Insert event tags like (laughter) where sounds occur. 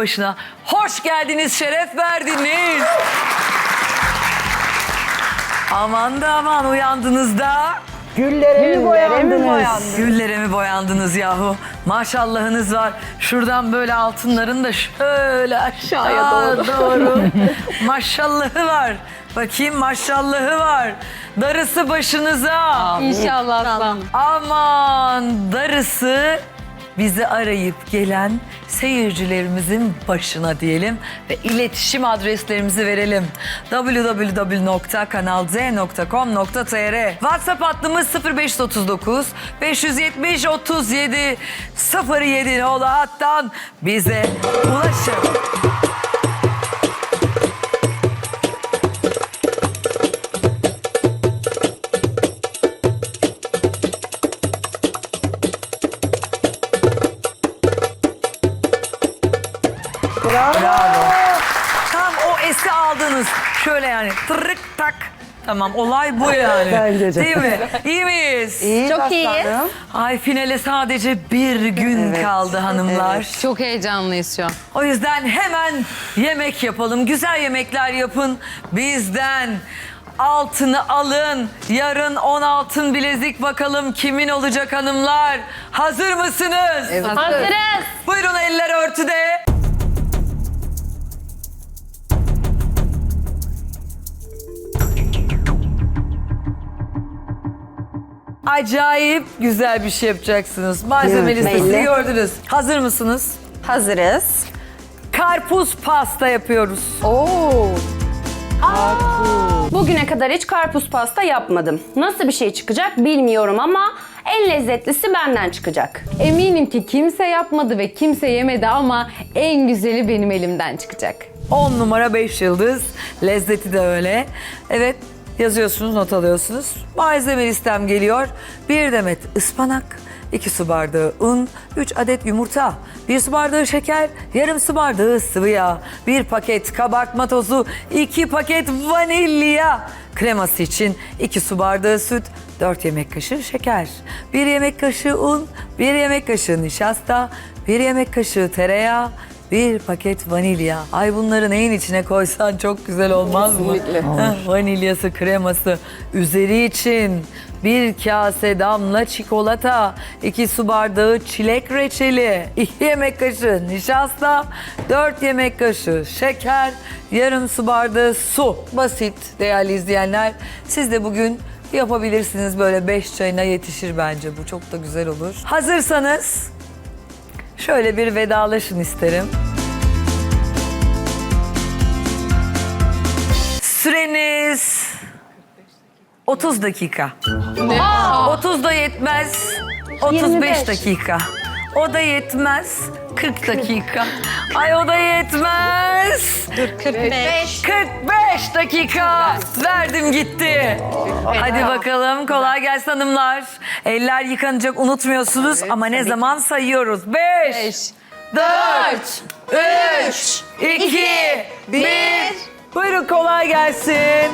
başına. Hoş geldiniz, şeref verdiniz. Aman da aman uyandınız da. Güllere mi boyandınız? Güllere mi boyandınız yahu? Maşallahınız var. Şuradan böyle altınların da şöyle aşağıya doğru. doğru. (laughs) Maşallahı var. Bakayım maşallahı var. Darısı başınıza. İnşallah. Aman darısı bizi arayıp gelen seyircilerimizin başına diyelim ve iletişim adreslerimizi verelim. www.kanalz.com.tr WhatsApp hattımız 0539 570 37 07 nolu hattan bize ulaşın. Bravo. Tam o esi aldınız. Şöyle yani tırık tak. Tamam olay bu yani. Bence de. Değil mi? İyi miyiz? İyi Çok iyiyiz. aslanım. Ay finale sadece bir gün Evet, kaldı hanımlar. Çok heyecanlıyız şu an. O yüzden hemen yemek yapalım. Güzel yemekler yapın. Bizden altını alın. Yarın 10 altın bilezik bakalım kimin olacak hanımlar. Hazır mısınız? Hazırız. Buyurun eller örtüde. Acayip güzel bir şey yapacaksınız. Malzeme Evet, listesini belli. gördünüz. Hazır mısınız? Hazırız. Karpuz pasta yapıyoruz. Bugüne kadar hiç karpuz pasta yapmadım. Nasıl bir şey çıkacak bilmiyorum ama en lezzetlisi benden çıkacak. Eminim ki kimse yapmadı ve kimse yemedi ama en güzeli benim elimden çıkacak. 10 numara 5 yıldız. Lezzeti de öyle. Evet yazıyorsunuz, not alıyorsunuz. Malzeme listem geliyor. Bir demet ıspanak, 2 su bardağı un, 3 adet yumurta, 1 su bardağı şeker, yarım su bardağı sıvı yağ, 1 paket kabartma tozu, 2 paket vanilya. Kreması için 2 su bardağı süt, 4 yemek kaşığı şeker, 1 yemek kaşığı un, 1 yemek kaşığı nişasta, 1 yemek kaşığı tereyağı, bir paket vanilya. Ay bunları neyin içine koysan çok güzel olmaz mı? Heh, Vanilyası, kreması. Üzeri için bir kase damla çikolata, iki su bardağı çilek reçeli, iki yemek kaşığı nişasta, dört yemek kaşığı şeker, yarım su bardağı su. Basit değerli izleyenler. Siz de bugün yapabilirsiniz böyle beş çayına yetişir bence bu. Çok da güzel olur. Hazırsanız Şöyle bir vedalaşın isterim. Süreniz 30 dakika. 30 da yetmez. 35 25. dakika. O da yetmez. 40 dakika. Ay o da yetmez. 45. 45 dakika verdim gitti. Hadi bakalım kolay gelsin hanımlar. Eller yıkanacak unutmuyorsunuz ama ne zaman sayıyoruz? 5, 4, 3, 2, 1. Buyurun kolay gelsin.